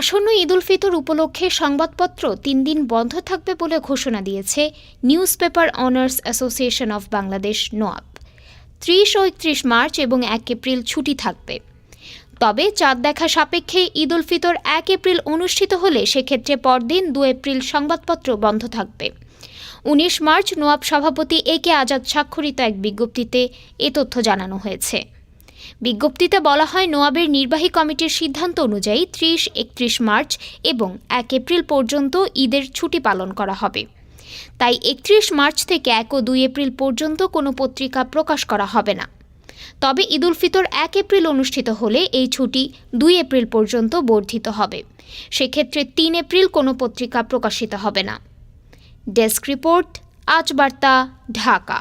আসন্ন ঈদ উল ফিতর উপলক্ষে সংবাদপত্র তিন দিন বন্ধ থাকবে বলে ঘোষণা দিয়েছে newspaper owners association of Bangladesh, NOAB. ত্রিশ ও একত্রিশ মার্চ এবং এক এপ্রিল ছুটি থাকবে। তবে চাঁদ দেখা সাপেক্ষে ঈদ উল ফিতর এক এপ্রিল অনুষ্ঠিত হলে সেক্ষেত্রে পরদিন দু এপ্রিল সংবাদপত্র বন্ধ থাকবে। উনিশ মার্চ নোয়াব সভাপতি এ কে আজাদ স্বাক্ষরিত এক বিজ্ঞপ্তিতে এ তথ্য জানানো হয়েছে। বিজ্ঞপ্তিতে বলা হয়, নোয়াবের নির্বাহী কমিটির সিদ্ধান্ত অনুযায়ী ত্রিশ, একত্রিশ মার্চ এবং এক এপ্রিল পর্যন্ত ঈদের ছুটি পালন করা হবে। তাই একত্রিশ মার্চ থেকে এক ও দুই এপ্রিল পর্যন্ত কোনো পত্রিকা প্রকাশ করা হবে না। তবে ঈদ উল ফিতর এক এপ্রিল অনুষ্ঠিত হলে এই ছুটি দুই এপ্রিল পর্যন্ত বর্ধিত হবে। সেক্ষেত্রে তিন এপ্রিল কোনো পত্রিকা প্রকাশিত হবে না। ডেস্ক রিপোর্ট, আজ বার্তা, ঢাকা।